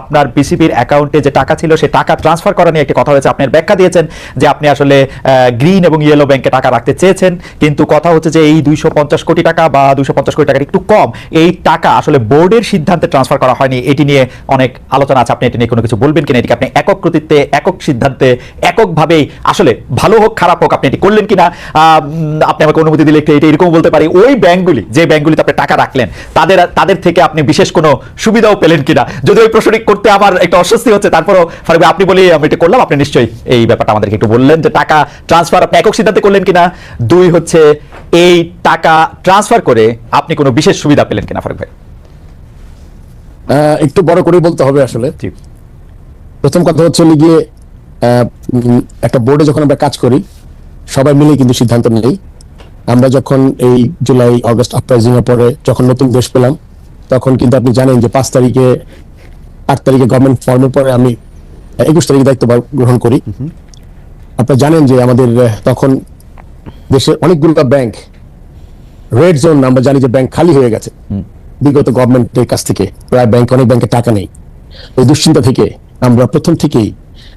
আপনার বিসিবির অ্যাকাউন্টে যে টাকা ছিল, সে টাকা ট্রান্সফার করা নিয়ে একটি কথা হয়েছে। আপনার ব্যাখ্যা দিয়েছেন যে আপনি আসলে গ্রিন এবং ইয়েলো ব্যাংকে টাকা রাখতে চেয়েছেন। কিন্তু কথা হচ্ছে যে এই দুইশো পঞ্চাশ কোটি টাকা বা দুইশো পঞ্চাশ কোটি টাকার একটু কম, এই টাকা আসলে বোর্ডের সিদ্ধান্তে ট্রান্সফার করা হয়নি। এটি নিয়ে অনেক আলোচনা আছে। আপনি এটি নিয়ে কোনো কিছু বলবেন কিনা? এটিকে আপনি একক কৃতিত্বে, একক সিদ্ধান্তে, এককভাবেই আসলে ভালো হোক, খারাপ হোক, আপনি এটি করলেন কিনা? আপনি আমাকে অনুমতি দিলে একটু এটা এরকম বলতে পারি। ওই ব্যাংকগুলি, যে ব্যাংকগুলিতে আপনি টাকা রাখলেন, তাদের তাদের থেকে আপনি বিশেষ কোনো সুবিধাও পেলেন কিনা? যদি ওই প্রশ্নটি করতে আমার একটা অস্বস্তি হচ্ছে তারপরও ফারুক আপনি বলে আমি এটা করলাম। আপনি নিশ্চয়ই এই ব্যাপারটা আমাদেরকে একটু বললেন যে টাকা ট্রান্সফার আপনি একক সিদ্ধান্তে করলেন কিনা? দুই হচ্ছে এই টাকা ট্রান্সফার করে আপনি কোনো বিশেষ সুবিধা পেলেন কিনা ফারুক ভাই? একটু বড় করে বলতে হবে আসলে। প্রথম কথা হচ্ছে গিয়ে একটা বোর্ডে যখন আমরা কাজ করি সবাই মিলে কিন্তু সিদ্ধান্ত নেই। আমরা যখন এই জুলাই অগস্ট আপরাইজিং এর পরে যখন নতুন দেশ পেলাম তখন কিন্তু আপনি জানেন যে পাঁচ তারিখে আট তারিখে গভর্নমেন্ট ফর্মের পরে আমি একুশ তারিখে দায়িত্ব গ্রহণ করি। আপনারা জানেন যে আমাদের তখন দেশের অনেকগুলো ব্যাংক রেড জোন আমরা জানি যে ব্যাংক খালি হয়ে গেছে। বিগত গভর্নমেন্টের কাছ থেকে প্রায় ব্যাংক অনেক ব্যাংকে টাকা নেই। ওই দুশ্চিন্তা থেকে আমরা প্রথম থেকেই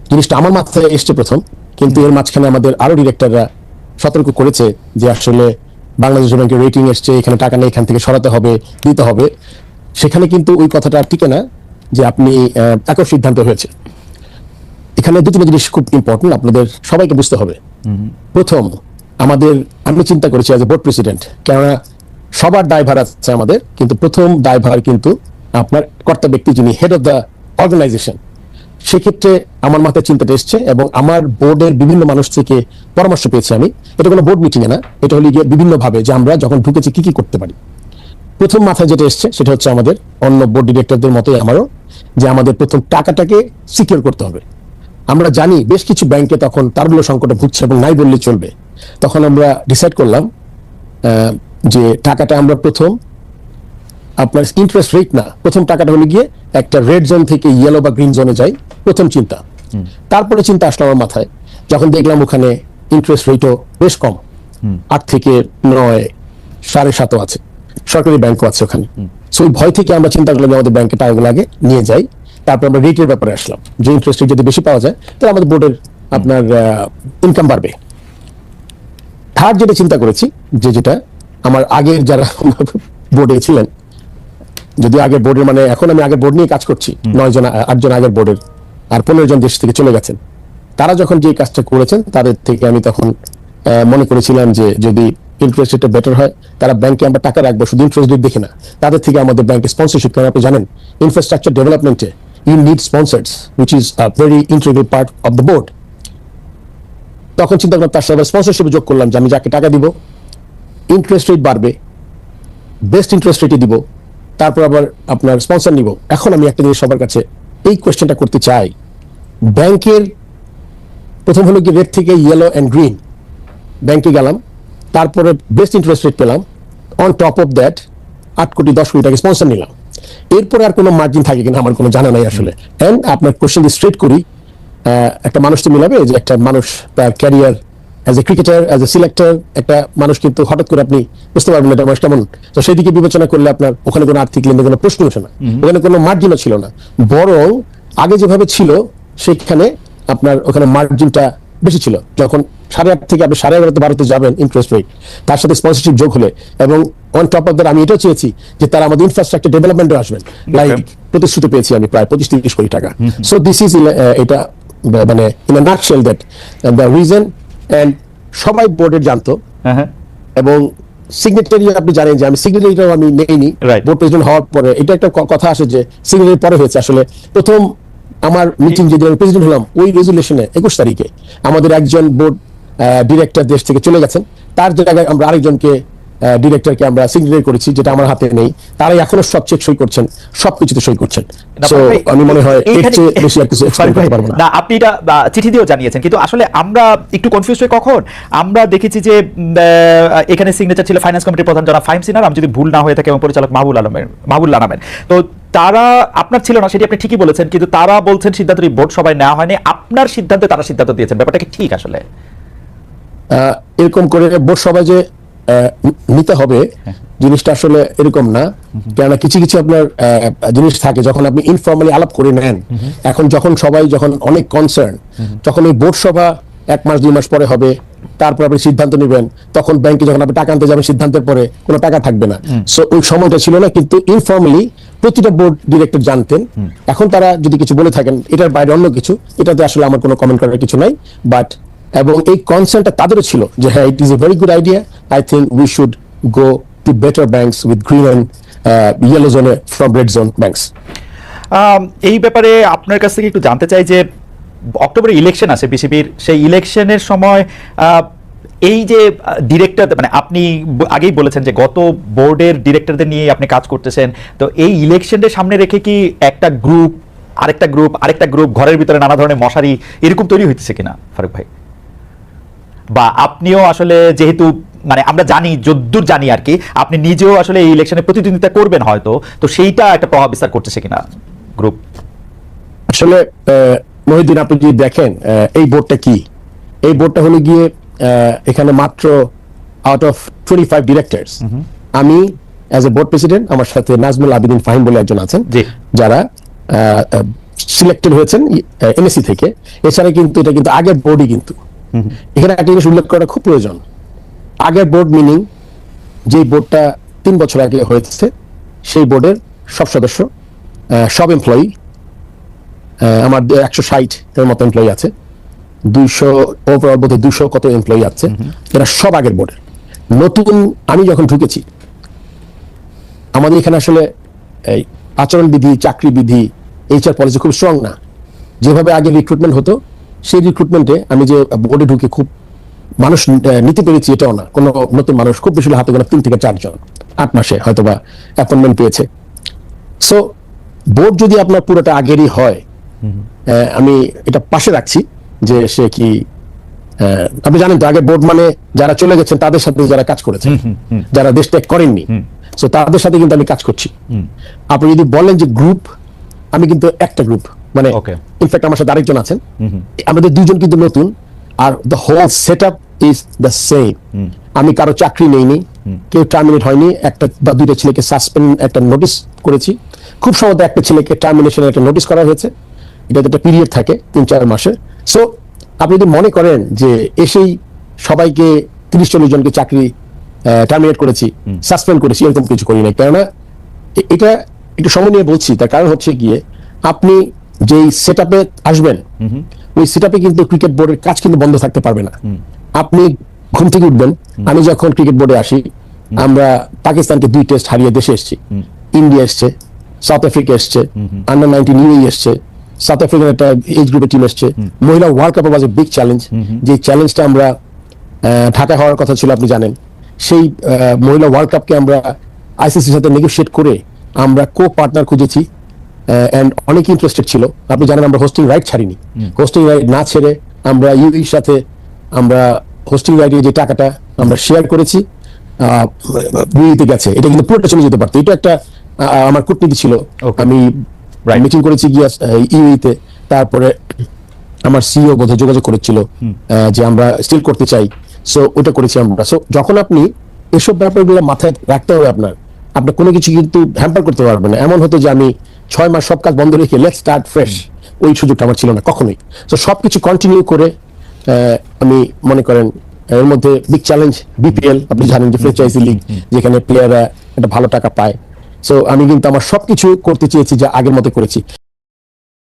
জিনিসটা আমার মাথায় এসছে প্রথম কিন্তু এর মাঝখানে আমাদের আরও ডিরেক্টররা সতর্ক করেছে যে আসলে বাংলাদেশ ব্যাংকের রেটিং এসছে এখানে টাকা নেই এখান থেকে সরাতে হবে দিতে হবে। সেখানে কিন্তু ওই কথাটা আর টিকে না। যে আপনি একক সিদ্ধান্ত হয়েছে। এখানে দু তিনটা জিনিস খুব ইম্পর্টেন্ট আপনাদের সবাইকে বুঝতে হবে। প্রথম, আমাদের, আমি চিন্তা করেছি অ্যাজ এ বোর্ড প্রেসিডেন্ট কেননা সবার দায়ভার আছে আমাদের, কিন্তু প্রথম দায়ভার কিন্তু আপনার কর্তা ব্যক্তি যিনি হেড অফ দ্য অর্গানাইজেশন সেক্ষেত্রে আমার মাথায় চিন্তাটা এসছে এবং আমার বোর্ডের বিভিন্ন মানুষ থেকে পরামর্শ পেয়েছি আমি। এটা কোনো বোর্ড মিটিং এ না, এটা হলো গিয়ে বিভিন্নভাবে যে আমরা যখন ঢুকেছি কি কি করতে পারি। প্রথম মাথায় যেটা এসছে সেটা হচ্ছে আমাদের অন্য বোর্ড ডিরেক্টরদের মতোই আমারও যে আমাদের প্রথম টাকাটাকে সিকিউর করতে হবে। আমরা জানি বেশ কিছু ব্যাংকে তখন তারগুলো সংকটে ভুগছে এবং নাই বললে চলবে। তখন আমরা ডিসাইড করলাম যে টাকাটা আমরা প্রথম আপনার ইন্টারেস্ট রেট না প্রথম টাকাটা হলে গিয়ে একটা রেড জোন থেকে ইয়েলো বা গ্রিন জোনে যাই প্রথম চিন্তা। তারপরে চিন্তা আসলো আমার মাথায় যখন দেখলাম ওখানে ইন্টারেস্ট রেটও বেশ কম। আট থেকে নয় সাড়ে সাতও আছে। সরকারি ব্যাংকও আছে ওখানে। সো ওই ভয় থেকে আমরা চিন্তা করলাম যে আমাদের ব্যাংকে টাকাগুলো আগে নিয়ে যাই। তারপর আমরা রেটের ব্যাপারে আসলাম। যে ইন্টারেস্ট রেট যদি বেশি পাওয়া যায় তাহলে আমাদের বোর্ডের আপনার ইনকাম বাড়বে। থার্ড যেটা চিন্তা করেছি যে যেটা আমার আগের যারা বোর্ডে ছিলেন যদি আগে বোর্ডের মানে এখন আমি আগে বোর্ড নিয়ে কাজ করছি নয় জন আটজন আগের বোর্ডের আর পনেরো জন দেশ থেকে চলে গেছেন। তারা যখন যে কাজটা করেছেন তাদের থেকে আমি তখন মনে করেছিলাম যে যদি ইন্টারেস্ট রেটটা বেটার হয়। তারা ব্যাংকে আমরা টাকা রাখব, শুধু ইন্টারেস্ট রেট দেখে না। তাদের থেকে আমাদের ব্যাংকে স্পন্সরশিপ কারণ আপনি জানেন infrastructure ডেভেলপমেন্টে you need sponsors which is a very integral part of the board তখন চিন্তা করলাম, তার সাথে স্পন্সরশিপ যোগ করলাম যে আমি যাকে টাকা দিব ইন্টারেস্ট রেট বাড়বে বেস্ট ইন্টারেস্ট রেটে দিব, তারপর আবার আপনার স্পন্সর নিব। এখন আমি একটা জিনিস সবার কাছে এই কোয়েশ্চেনটা করতে চাই। ব্যাংকের প্রথম হলো কি রেড থেকে ইয়েলো অ্যান্ড গ্রিন ব্যাংকে গেলাম তারপরে বেস্ট ইন্টারেস্ট রেট পেলাম। অন টপ অফ দ্যাট আট কোটি দশ কোটি টাকা স্পন্সর নিলাম। এরপরে আর কোনো মার্জিন থাকে কিনা আমার কোনো জানা নাই আসলে। অ্যান্ড আপনার কোশ্চেন স্ট্রেট করি একটা মানুষ তো মিলাবে যে একটা মানুষ তার career as a cricketer as a selector একটা মানুষ কিন্তু হঠাৎ করে আপনি বুঝতে পারবেন এটা মানুষ কেমন। তো সেদিকে বিবেচনা করলে আপনার ওখানে কোনো আর্থিক লেনদেন কোনো প্রশ্ন ওঠে না। ওখানে কোনো মার্জিনও ছিল না। বরং আগে যেভাবে ছিল সেখানে আপনার ওখানে মার্জিনটা বেশি ছিল। যখন সাড়ে আট থেকে আপনি সাড়ে এগারোতে বারোতে যাবেন ইন্টারেস্ট রেট তার সাথে স্পন্সরশিপ যোগ হলে এবং অন টপ অফ দ্যাট আমি এটাও চেয়েছি যে তারা আমাদের ইনফ্রাস্ট্রাকচার ডেভেলপমেন্টে আসবেন। লাইক প্রতিশ্রুতি পেয়েছি আমি প্রায় পঁচিশ তিরিশ কোটি টাকা। সো দিস ইজ এটা মানে in a nutshell that the reason and সবাই বোর্ডের জানতো। হ্যাঁ হ্যাঁ। এবং সিগনেটারি আপনি জানেন যে আমি সিগনেটারিটাও আমি নেইনি। বোর্ড প্রেসিডেন্ট হওয়ার পরে এটা একটা কথা আসে যে সিগনেটারি পরে হয়েছে আসলে। প্রথম আমার মিটিং যেদিন আমি প্রেসিডেন্ট হলাম ওই রেজুলেশনে একুশ তারিখে আমাদের একজন বোর্ড ডিরেক্টর দেশ থেকে চলে গেছেন। তার জায়গায় আমরা আরেকজনকে ডিরেক্টরকে আমরা সিগনেটারি করেছি যেটা আমার হাতে নেই তারাই এখনও সব চেক সই করছেন সবকিছুতে সই করছেন। সো আমি মনে হয় এর চেয়ে বেশি আর কিছু ভাই, করতে পারব না। না আপনি এটা চিঠি দিয়েও জানিয়েছেন কিন্তু আসলে আমরা একটু কনফিউজ হই কখন? আমরা দেখেছি যে এখানে সিগনেচার ছিল ফাইন্যান্স কমিটির প্রধান যারা ফাইম সিনার আমি যদি ভুল না হয়ে থাকে এবং পরিচালক মাহবুল আলমের মাহবুল আলমের তো তারা আপনার ছিল না সেটি আপনি ঠিকই বলেছেন কিন্তু তারা বলছেন সিদ্ধান্তটি বোর্ড সবাই নেওয়া হয়নি। আপনার সিদ্ধান্তে তারা সিদ্ধান্ত দিয়েছেন ব্যাপারটা কি ঠিক আসলে? এরকম করে বোর্ড সবাই যে নিতে হবে জিনিসটা আসলে এরকম না। কেননা কিছু কিছু আপনার জিনিস থাকে যখন আপনি ইনফর্মালি আলাপ করে নেন এখন যখন সবাই যখন অনেক কনসার্ন যখন ওই বোর্ড সভা এক মাস দুই মাস পরে হবে তারপর আপনি সিদ্ধান্ত নেবেন তখন ব্যাংকে যখন আপনি টাকা আনতে যাবেন সিদ্ধান্তের পরে কোনো টাকা থাকবে না। সো ওই সময়টা ছিল না কিন্তু ইনফর্মালি প্রতিটা বোর্ড ডিরেক্টর জানতেন। এখন তারা যদি কিছু বলে থাকেন এটার বাইরে অন্য কিছু এটাতে আসলে আমার কোনো কমেন্ট করার কিছু নাই বাট এবং এই কনসার্নটা তাদেরও ছিল যে হ্যাঁ it is a very good idea I think we should go to better banks with green and yellow জোনে ফ্রম রেড জোন ব্যাংকস এই ব্যাপারে আপনার কাছ থেকে একটু জানতে চাই যে, অক্টোবরে ইলেকশন আছে বিসিবির। সেই ইলেকশনের সময় এই যে ডিরেক্টর মানে আপনি আগেই বলেছেন যে, গত বোর্ডের ডিরেক্টরদের নিয়ে আপনি কাজ করতেছেন। তো এই ইলেকশনদের সামনে রেখে কি একটা গ্রুপ আরেকটা গ্রুপ আরেকটা গ্রুপ ঘরের ভিতরে নানা ধরনের মশারি এরকম তৈরি হইতেছে কিনা, ফারুক ভাই? বা আপনিও আসলে যেহেতু মানে আমরা জানি যদ্দূর জানি আর কি আপনি নিজেও আসলে এই ইলেকশনে প্রতিদ্বন্দ্বিতা করবেন হয়তো তো সেইটা একটা প্রভাব বিস্তার করতেছে কিনা গ্রুপ আসলে আহ, মহিউদ্দিন আপনি যদি দেখেন এই বোর্ডটা কি? এই বোর্ডটা হলো গিয়ে এখানে মাত্র out of twenty five directors আমি অ্যাজ এ বোর্ড প্রেসিডেন্ট আমার সাথে নাজমুল আবিদিন ফাহিম বলে একজন আছেন। যারা সিলেক্টেড হয়েছেন এনএসসি থেকে। এছাড়া কিন্তু এটা কিন্তু আগের বোর্ডই কিন্তু। এখানে একটা জিনিস উল্লেখ করা খুব প্রয়োজন। আগের বোর্ড মিনিং যে বোর্ডটা তিন বছর আগে হয়েছে সেই বোর্ডের সব সদস্য সব এমপ্লয়ি আমার একশো ষাট এর মতো এমপ্লয়ি আছে দুইশো ওভারঅল বোধ দুশো কত এমপ্লয়ি আছে এরা সব আগের বোর্ডের নতুন আমি যখন ঢুকেছি আমাদের এখানে আসলে এই আচরণ বিধি চাকরি বিধি এইচআর পলিসি খুব স্ট্রং না। যেভাবে আগে রিক্রুটমেন্ট হতো সেই রিক্রুটমেন্টে আমি যে বোর্ডে ঢুকে খুব মানুষ নিতে পেরেছি এটাও না। কোনো নতুন মানুষ খুব বেশি হাতে গোনা তিন থেকে চারজন আট মাসে হয়তো বা অ্যাপয়েন্টমেন্ট পেয়েছে। সো বোর্ড যদি আপনার পুরোটা আগেরই হয় আমি এটা পাশে রাখছি যে সে কি আপনি জানেন তো আগে বোর্ড মানে যারা চলে গেছেন তাদের সাথে যারা কাজ করেছেন যারা দেশ ত্যাগ করেননি সো তাদের সাথে কিন্তু আমি কাজ করছি। আপনি যদি বলেন যে গ্রুপ আমি কিন্তু একটা গ্রুপ মানে. ইনফ্যাক্ট আমার সাথে আরেকজন আছেন। আমাদের দুজন কিন্তু নতুন আর the whole set up is the same আমি কারও চাকরি নেইনি কেউ টার্মিনেট হয়নি একটা বা দুইটা ছেলেকে সাসপেন্ড একটা নোটিশ করেছি। খুব সম্ভবত একটা ছেলেকে টার্মিনেশনের একটা নোটিশ করা হয়েছে। এটা একটা পিরিয়ড থাকে তিন চার মাসের। সো আপনি যদি মনে করেন যে এসেই সবাইকে তিরিশ চল্লিশ জনকে চাকরি টার্মিনেট করেছি সাসপেন্ড করেছি এরকম কিছু করি না কেননা এটা একটু সময় নিয়ে বলছি তার কারণ হচ্ছে গিয়ে আপনি যেই সেট আপে আসবেন ওই সেট আপে কিন্তু ক্রিকেট বোর্ডের কাজ কিন্তু বন্ধ থাকতে পারবে না। আপনি ঘুম থেকে উঠবেন আমি যখন ক্রিকেট বোর্ডে আসি আমরা পাকিস্তানকে দুই টেস্ট হারিয়ে দেশে এসেছি। ইন্ডিয়া এসছে সাউথ আফ্রিকা এসছে আন্ডার নাইনটিন ইউএই এসছে সাউথ আফ্রিকার একটা এজ গ্রুপের টিম এসছে। মহিলা world cup was a big challenge যে চ্যালেঞ্জটা আমরা ঢাকা হওয়ার কথা ছিল আপনি জানেন। সেই মহিলা ওয়ার্ল্ড কাপকে আমরা আইসিসির সাথে নেগোশিয়েট করে আমরা কো পার্টনার খুঁজেছি। এন্ড অনেক ইন্টারেস্টেড ছিল। আপনি জানেন আমরা হোস্টিং রাইট ছাড়িনি। হোস্টিং রাইট না ছেড়ে আমরা ইউইর সাথে আমরা হোস্টিং রাইটের যে টাকাটা আমরা শেয়ার করেছি বুয়েতে গেছে। এটা কিন্তু পুরোটা চলে যেতে পারতো। এটা একটা আমার কূটনীতি ছিল। আমি মিটিং করেছি গিয়া ইউইতে তারপরে আমার সিও বোধহয় যোগাযোগ করেছিল যে আমরা স্টিল করতে চাই। সো ওটা করেছি আমরা। সো যখন আপনি এসব ব্যাপারগুলো মাথায় রাখতে হবে আপনার আপনার কোনো কিছু কিন্তু হ্যাম্পার করতে পারবেন না। এমন হতো যে আমি ছয় মাস সব কাজ বন্ধ রেখে লেট স্টার্ট ফ্রেশ ওই সুযোগটা আমার ছিল না, কখনোই। তো সব কিছু কন্টিনিউ করে আমি মনে করেন, এর মধ্যে বিগ চ্যালেঞ্জ বিপিএল আপনি জানেন যে ফ্র্যাঞ্চাইজি লিগ যেখানে প্লেয়াররা একটা ভালো টাকা পায়। সো আমি কিন্তু আমার সব কিছু করতে চেয়েছি যা আগের মতো করেছি।